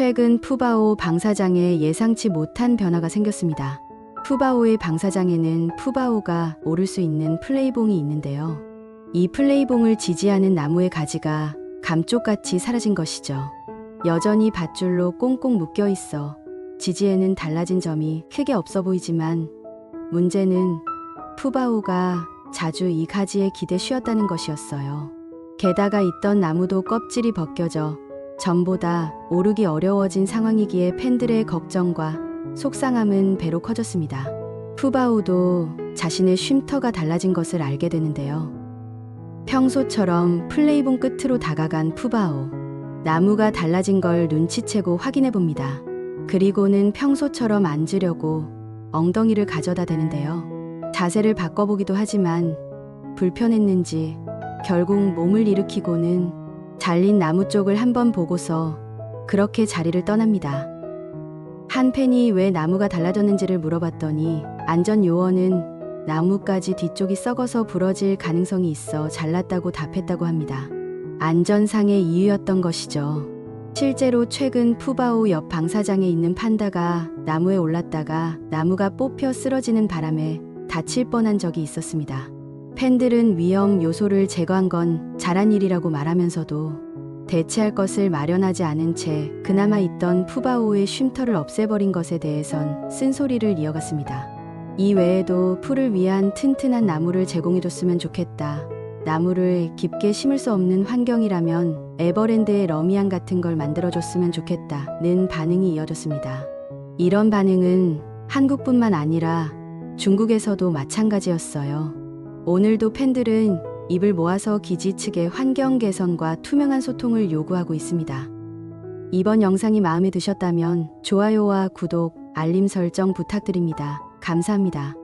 최근 푸바오 방사장에 예상치 못한 변화가 생겼습니다. 푸바오의 방사장에는 푸바오가 오를 수 있는 플레이봉이 있는데요. 이 플레이봉을 지지하는 나무의 가지가 감쪽같이 사라진 것이죠. 여전히 밧줄로 꽁꽁 묶여 있어 지지에는 달라진 점이 크게 없어 보이지만 문제는 푸바오가 자주 이 가지에 기대 쉬었다는 것이었어요. 게다가 있던 나무도 껍질이 벗겨져 전보다 오르기 어려워진 상황이기에 팬들의 걱정과 속상함은 배로 커졌습니다. 푸바오도 자신의 쉼터가 달라진 것을 알게 되는데요. 평소처럼 플레이봉 끝으로 다가간 푸바오. 나무가 달라진 걸 눈치채고 확인해 봅니다. 그리고는 평소처럼 앉으려고 엉덩이를 가져다 대는데요. 자세를 바꿔보기도 하지만 불편했는지 결국 몸을 일으키고는 잘린 나무 쪽을 한번 보고서 그렇게 자리를 떠납니다. 한 팬이 왜 나무가 달라졌는지를 물어봤더니 안전 요원은 나무까지 뒤쪽이 썩어서 부러질 가능성이 있어 잘랐다고 답했다고 합니다. 안전상의 이유였던 것이죠. 실제로 최근 푸바오 옆 방사장에 있는 판다가 나무에 올랐다가 나무가 뽑혀 쓰러지는 바람에 다칠 뻔한 적이 있었습니다. 팬들은 위험 요소를 제거한 건 잘한 일이라고 말하면서도 대체할 것을 마련하지 않은 채 그나마 있던 푸바오의 쉼터를 없애버린 것에 대해선 쓴소리를 이어갔습니다. 이 외에도 풀을 위한 튼튼한 나무를 제공해줬으면 좋겠다. 나무를 깊게 심을 수 없는 환경이라면 에버랜드의 러미안 같은 걸 만들어줬으면 좋겠다 는 반응이 이어졌습니다. 이런 반응은 한국뿐만 아니라 중국에서도 마찬가지였어요. 오늘도 팬들은 입을 모아서 기지 측의 환경 개선과 투명한 소통을 요구하고 있습니다. 이번 영상이 마음에 드셨다면 좋아요와 구독, 알림 설정 부탁드립니다. 감사합니다.